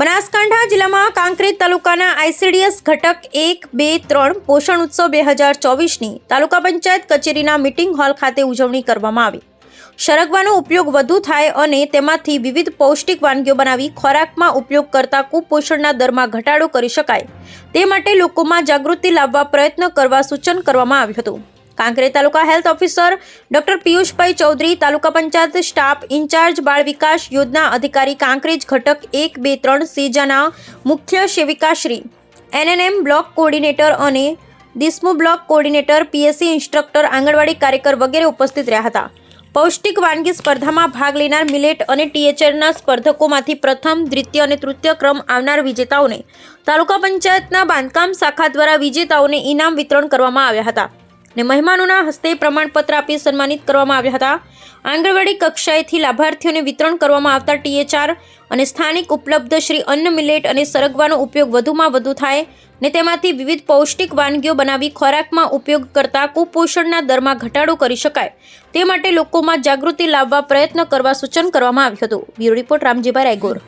બનાસકાંઠા જિલ્લામાં કાંકરેજ તાલુકાના આઈસીડીએસ ઘટક એક, બે, ત્રણ પોષણ ઉત્સવ બે હજાર ચોવીસની તાલુકા પંચાયત કચેરીના મિટિંગ હોલ ખાતે ઉજવણી કરવામાં આવી. શરગવાનો ઉપયોગ વધુ થાય અને તેમાંથી વિવિધ પૌષ્ટિક વાનગીઓ બનાવી ખોરાકમાં ઉપયોગ કરતા કુપોષણના દરમાં ઘટાડો કરી શકાય. તે માટે લોકોમાં જાગૃતિ લાવવા પ્રયત્ન કરવા સૂચન કરવામાં આવ્યું હતું. Kankrej taluka health officer doctor Piyushbhai Chaudhari, taluka panchayat staff incharge બાળ વિકાસ યોજના અધિકારી કાંકરેજ ઘટક એક, બે, ત્રણ સેજાના મુખ્ય સેવિકાશ્રી એનએનએમ બ્લોક કોર્ડિનેટર અને દિસ્મુ block coordinator, PSC instructor, anganwadi કાર્યકર વગેરે ઉપસ્થિત રહ્યા હતા. પૌષ્ટિક વાનગી સ્પર્ધામાં ભાગ લેનાર મિલેટ અને ટીએચઆરના સ્પર્ધકોમાંથી પ્રથમ, દ્વિતીય અને તૃતીય ક્રમ આવનાર વિજેતાઓને તાલુકા પંચાયતના બાંધકામ શાખા દ્વારા વિજેતાઓને ઇનામ વિતરણ કરવામાં આવ્યા હતા. અને મહેમાનોના હસ્તે પ્રમાણપત્ર આપી સન્માનિત કરવામાં આવ્યા હતા. આંગણવાડી કક્ષાએથી લાભાર્થીઓને વિતરણ કરવામાં આવતા ટીએચઆર અને સ્થાનિક ઉપલબ્ધ શ્રી અન્ન મિલેટ અને સરગવાનો ઉપયોગ વધુમાં વધુ થાય ને તેમાંથી વિવિધ પૌષ્ટિક વાનગીઓ બનાવી ખોરાકમાં ઉપયોગ કરતા કુપોષણના દરમાં ઘટાડો કરી શકાય. તે માટે લોકોમાં જાગૃતિ લાવવા પ્રયત્ન કરવા સૂચન કરવામાં આવ્યું હતું. Bureau report Ramjibhai Raigor.